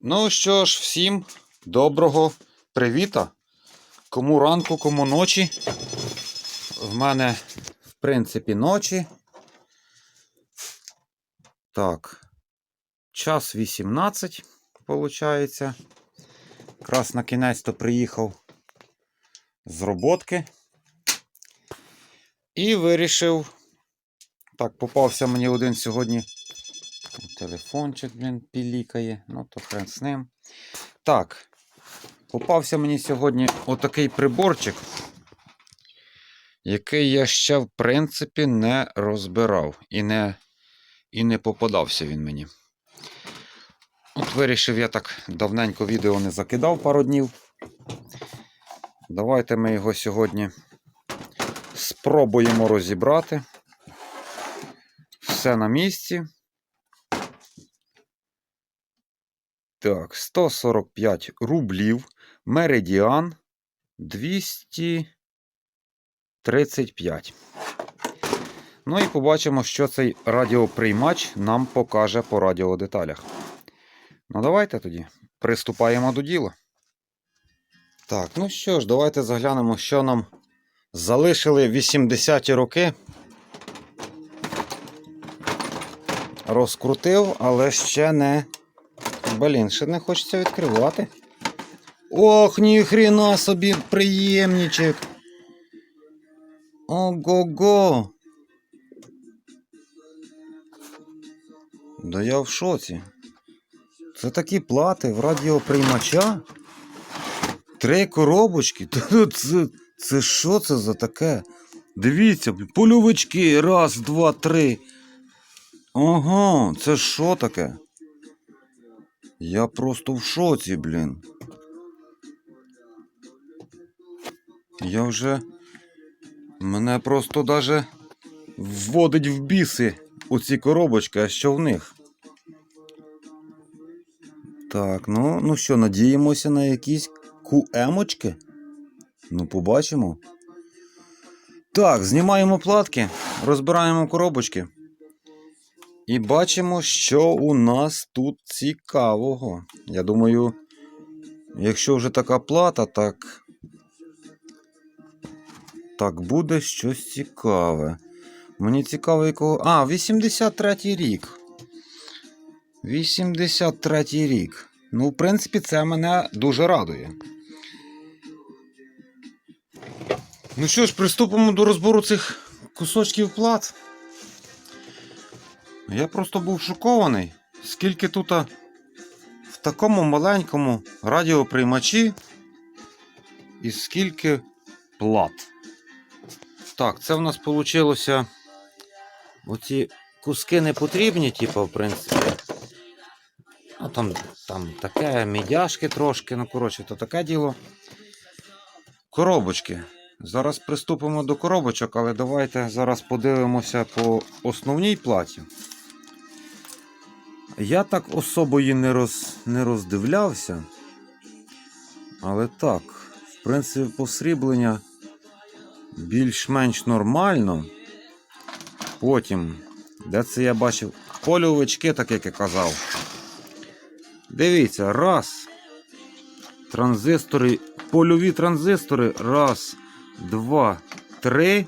Ну що ж, всім доброго привіта. Кому ранку, кому ночі. В мене, в принципі, ночі. Так. Час 18, виходить. Якраз на кінець то приїхав з роботки. І вирішив. Так, попався мені один сьогодні Телефончик, блін, пілікає. Ну, то хрен з ним. Так. Попався мені сьогодні отакий приборчик, який я ще, в принципі, не розбирав. І не, і не попадався він мені. От вирішив, я так давненько відео не закидав пару днів. Давайте ми його сьогодні спробуємо розібрати. Все на місці. Так, 145 рублів. Меридіан 235. Ну і побачимо, що цей радіоприймач нам покаже по радіодеталях. Ну, давайте тоді приступаємо до діла. Так, ну що ж, давайте заглянемо, що нам залишили 80-ті роки. Розкрутив, але ще не. Блін, ще не хочеться відкривати. Ох, ніхрена собі приємничек. Ого-го. Да я в шоці. Це такі плати в радіоприймача. Три коробочки. Це, це що це за таке? Дивіться, блін, польовички. Раз, два, три. Ага, це що таке? Я просто в шоці, блін. Я вже. Мене просто даже вводить в біси оці коробочки, а що в них. Так, ну, ну що, надіємося на якісь QM-очки? Ну, побачимо. Так, знімаємо платки, розбираємо коробочки. І бачимо, що у нас тут цікавого. Я думаю, якщо вже така плата, так. Так, буде щось цікаве. Мені цікаво, якого. А, 83-й рік. 83-й рік. Ну, в принципі, це мене дуже радує. Ну що ж, приступимо до розбору цих кусочків плат. Я просто був шокований, скільки тут в такому маленькому радіоприймачі і скільки плат. Так, це в нас вийшло. Оці куски не потрібні, типу, в принципі. Ну, там, там таке, мідяшки трошки, ну, коротше, то таке діло. Коробочки. Зараз приступимо до коробочок, але давайте зараз подивимося по основній платі. Я так особо її не, роз, не роздивлявся. Але так, в принципі, посріблення більш-менш нормально. Потім, де це я бачив? Польовички, так як я казав. Дивіться, раз. Транзистори, польові транзистори. Раз, два, три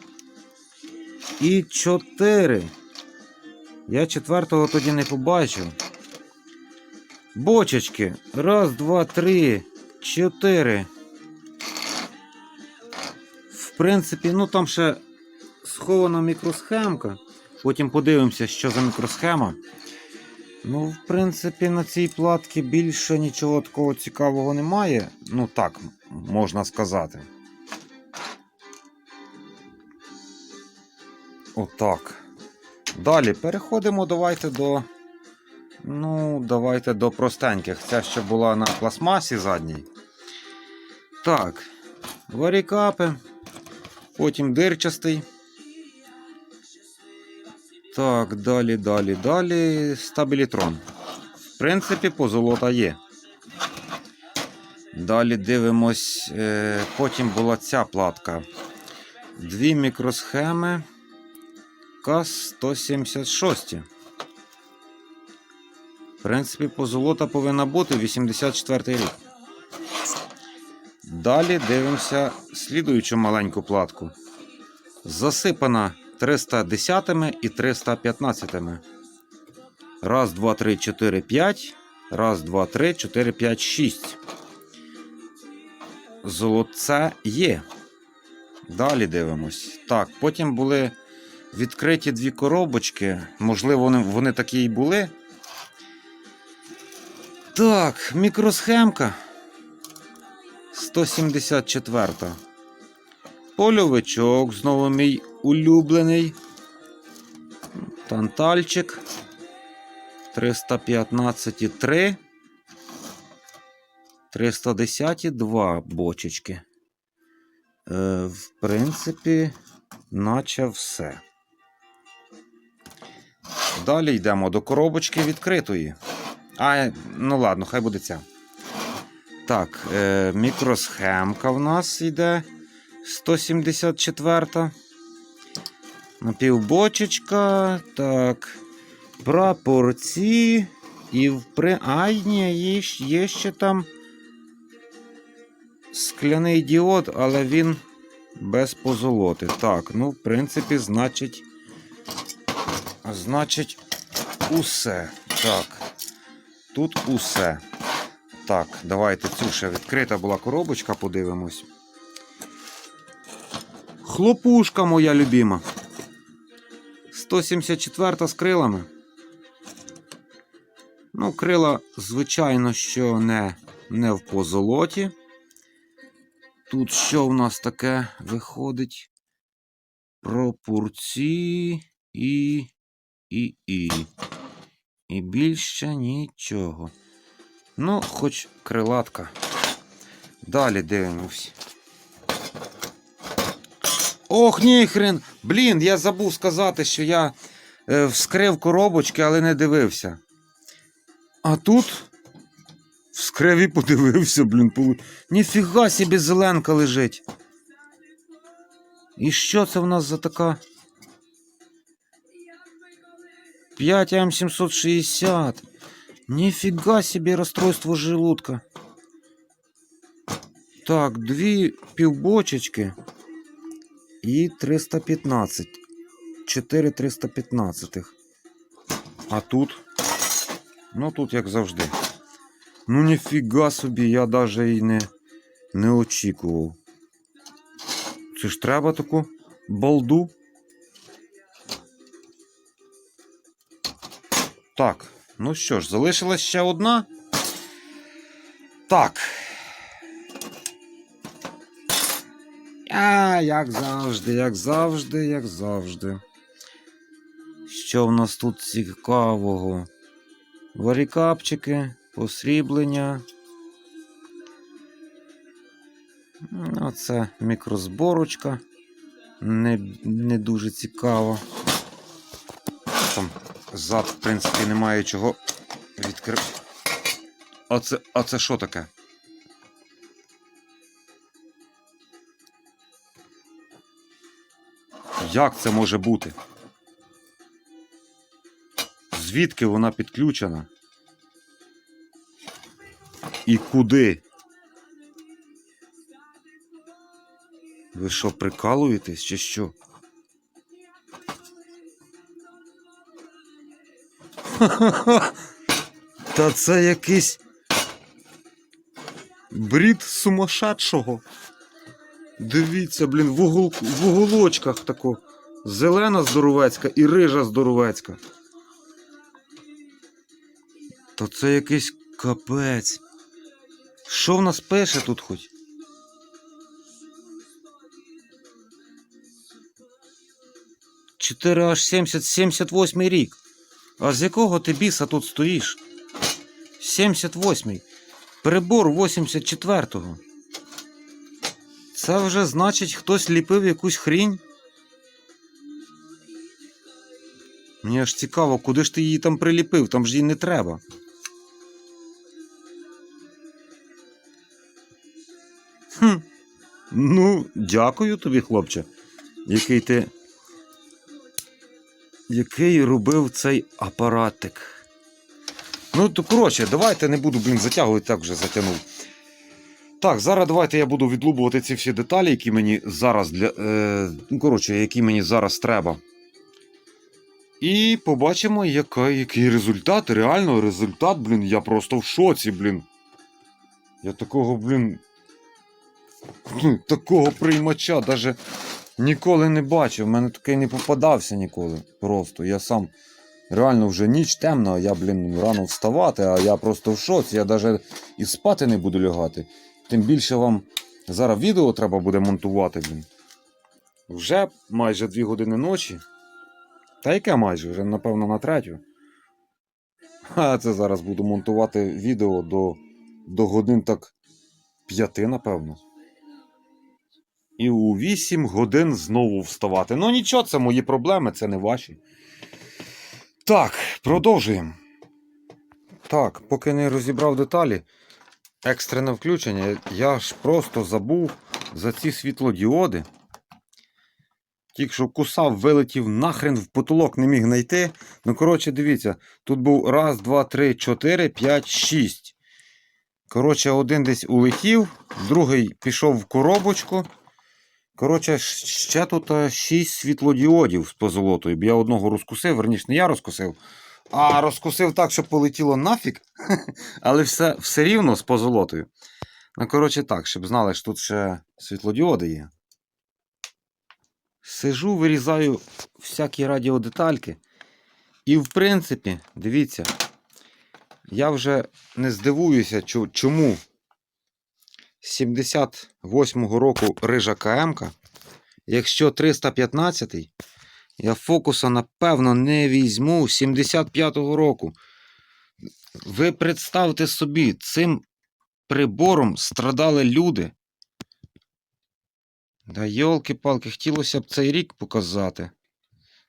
і чотири. Я четвертого тоді не побачив. Бочечки. Раз, два, три, чотири. В принципі, ну там ще схована мікросхемка. Потім подивимося, що за мікросхема. Ну, в принципі, на цій платці більше нічого такого цікавого немає. Ну так, можна сказати. Отак. Далі переходимо давайте до. Ну, давайте до простеньких. Ця ще була на пластмасі задній. Так, варікапи. Потім дирчастий. Так, далі, далі, далі. Стабілітрон. В принципі, позолота є. Далі дивимось. Е, потім була ця платка. Дві мікросхеми. КАЗ-176. принципі, позолота повинна бути 84 рік. Далі дивимося слідуючу маленьку платку. Засипана 310 і 315. Раз, два, три, чотири, п'ять. Раз, два, три, чотири, п'ять, шість. Золотце є. Далі дивимось. Так, потім були відкриті дві коробочки. Можливо, вони, вони такі і були. Так, мікросхемка. 174. Польовичок, знову мій улюблений. Тантальчик. 315,3. 310 два бочечки. Е, в принципі, наче все. Далі йдемо до коробочки відкритої. А, ну ладно, хай буде ця. Так, е, мікросхемка в нас йде 174. Напівбочечка. Так. Прапорці. І в при... Ай, ні, є, є ще там скляний діод, але він без позолоти. Так, ну, в принципі, значить. Значить, усе. Так. Тут усе. Так, давайте цю ще відкрита була коробочка, подивимось. Хлопушка моя любима. 174 з крилами. Ну, крила, звичайно, що не, не в позолоті. Тут що в нас таке виходить? Пропорції і. І. і. І більше нічого. Ну, хоч крилатка. Далі дивимось. Ох, ніхрен! Блін, я забув сказати, що я е, вскрив коробочки, але не дивився. А тут вскрив і подивився, блін. полу- Ніфіга собі зеленка лежить. І що це в нас за така? 5 М760. Ніфіга собі розстройство желудка. Так, дві півбочечки і 315. 4 315. А тут? Ну тут як завжди. Ну ніфіга собі, я навіть і не, не очікував. Це ж треба таку балду. Так, ну що ж, залишилась ще одна. Так. А, як завжди, як завжди, як завжди. Що в нас тут цікавого? Варікапчики, посріблення. Ну, Оце мікрозборочка. Не, не дуже цікаво. Там зад, в принципі, немає чого відкрити. А це, а це що таке? Як це може бути? Звідки вона підключена? І куди? Ви що, прикалуєтесь чи що? Та це якийсь брід сумасшедшого. Дивіться, блін, в, угол, в уголочках тако. Зелена здоровецька і рижа здоровецька. То це якийсь капець. Що в нас пише тут хоч? Чотири аж 70, 78 рік. А з якого ти біса тут стоїш? 78-й. Перебор 84-го. Це вже значить хтось ліпив якусь хрінь. Мені аж цікаво, куди ж ти її там приліпив, там ж її не треба. Хм. Ну, дякую тобі, хлопче, який ти. Який робив цей апаратик. Ну, то коротше, давайте не буду, блін, затягувати, так вже затягнув. Так, зараз давайте я буду відлубувати ці всі деталі, які мені зараз для. Е, ну, коротше, які мені зараз треба. І побачимо, яка, який результат. Реально результат, блін. Я просто в шоці, блін. Я такого, блін. Такого приймача даже ніколи не бачив. У мене такий не попадався ніколи. Просто. Я сам реально вже ніч темна, я, блін, рано вставати, а я просто в шоці. Я навіть і спати не буду лягати. Тим більше вам зараз відео треба буде монтувати, блін. Вже майже 2 години ночі. Та яке майже? Вже, напевно, на третю. А це зараз буду монтувати відео до, до годин так п'яти, напевно. І у 8 годин знову вставати. Ну нічого, це мої проблеми, це не ваші. Так, продовжуємо. Так, поки не розібрав деталі, екстрене включення, я ж просто забув за ці світлодіоди. Тільки що кусав, вилетів нахрен в потолок, не міг знайти. Ну, коротше, дивіться, тут був раз, два, три, чотири, п'ять, шість. Коротше, один десь улетів, другий пішов в коробочку. Коротше, ще тут е, шість світлодіодів з позолотою. Я одного розкусив, верніше, не я розкусив, а розкусив так, що полетіло нафіг. Але все, все рівно з позолотою. Ну, коротше, так, щоб знали, що тут ще світлодіоди є. Сижу, вирізаю всякі радіодетальки. І, в принципі, дивіться, я вже не здивуюся, чому 78-го року рижа КМК, якщо 315-й, я фокуса, напевно, не візьму 75-го року. Ви представте собі, цим прибором страдали люди. Да йолки-палки, хотілося б цей рік показати.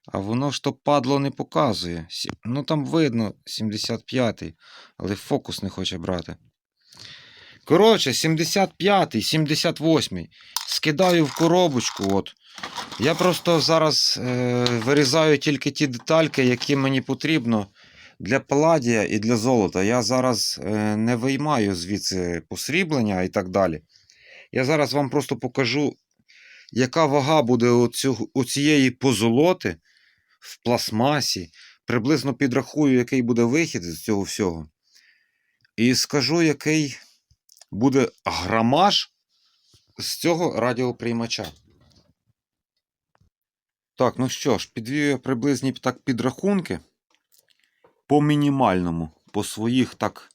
А воно ж то падло не показує. Ну там видно 75-й, але фокус не хоче брати. Коротше, 75-й, 78-й. Скидаю в коробочку. От. Я просто зараз е, вирізаю тільки ті детальки, які мені потрібно для паладія і для золота. Я зараз е, не виймаю звідси посріблення і так далі. Я зараз вам просто покажу, яка вага буде у, цю, у цієї позолоти в пластмасі. Приблизно підрахую, який буде вихід з цього всього. І скажу, який буде грамаж з цього радіоприймача. Так, ну що ж, підвів приблизні так підрахунки по мінімальному, по своїх так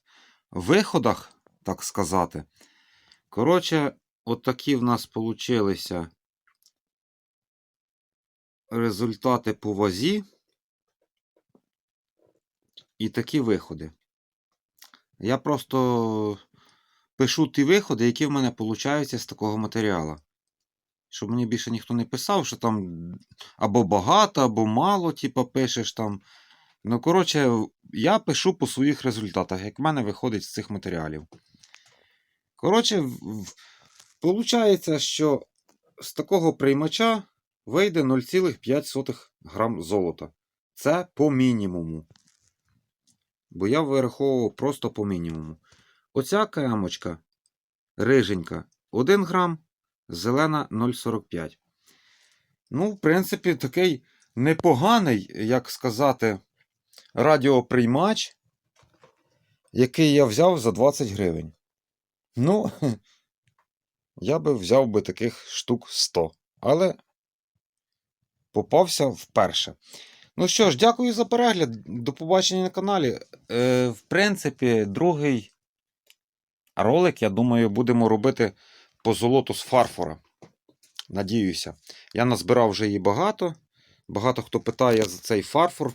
виходах, так сказати. Коротше, от в нас получилися результати по вазі і такі виходи. Я просто пишу ті виходи, які в мене получаються з такого матеріалу. Щоб мені більше ніхто не писав, що там або багато, або мало, типу, пишеш там. Ну, коротше, я пишу по своїх результатах, як в мене виходить з цих матеріалів. Коротше, в- в- що з такого приймача вийде 0,5 грам золота. Це по мінімуму. Бо я вираховував просто по мінімуму. Оця кемочка риженька 1 грам, зелена 0,45. Ну, в принципі, такий непоганий, як сказати, радіоприймач, який я взяв за 20 гривень. Ну, я би взяв би таких штук 100. Але попався вперше. Ну що ж, дякую за перегляд. До побачення на каналі. Е, в принципі, другий ролик, я думаю, будемо робити по золоту з фарфора. Надіюся. Я назбирав вже її багато. Багато хто питає за цей фарфор.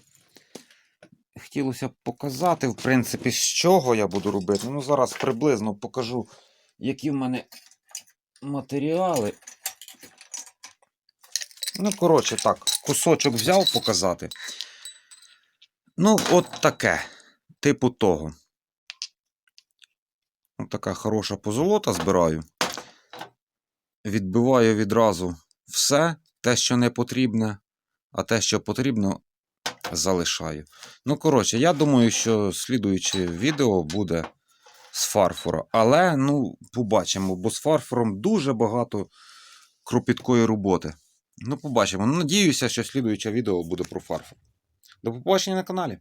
Хотілося б показати, в принципі, з чого я буду робити. Ну, зараз приблизно покажу, які в мене матеріали. Ну, коротше, так, кусочок взяв показати. Ну, от таке. Типу того. От така хороша позолота збираю. Відбиваю відразу все, те, що не потрібне, а те, що потрібно, залишаю. Ну, коротше, я думаю, що слідуюче відео буде з фарфора. Але, ну, побачимо, бо з фарфором дуже багато кропіткої роботи. Ну, побачимо. Ну, надіюся, що слідуюче відео буде про фарфор. До побачення на каналі.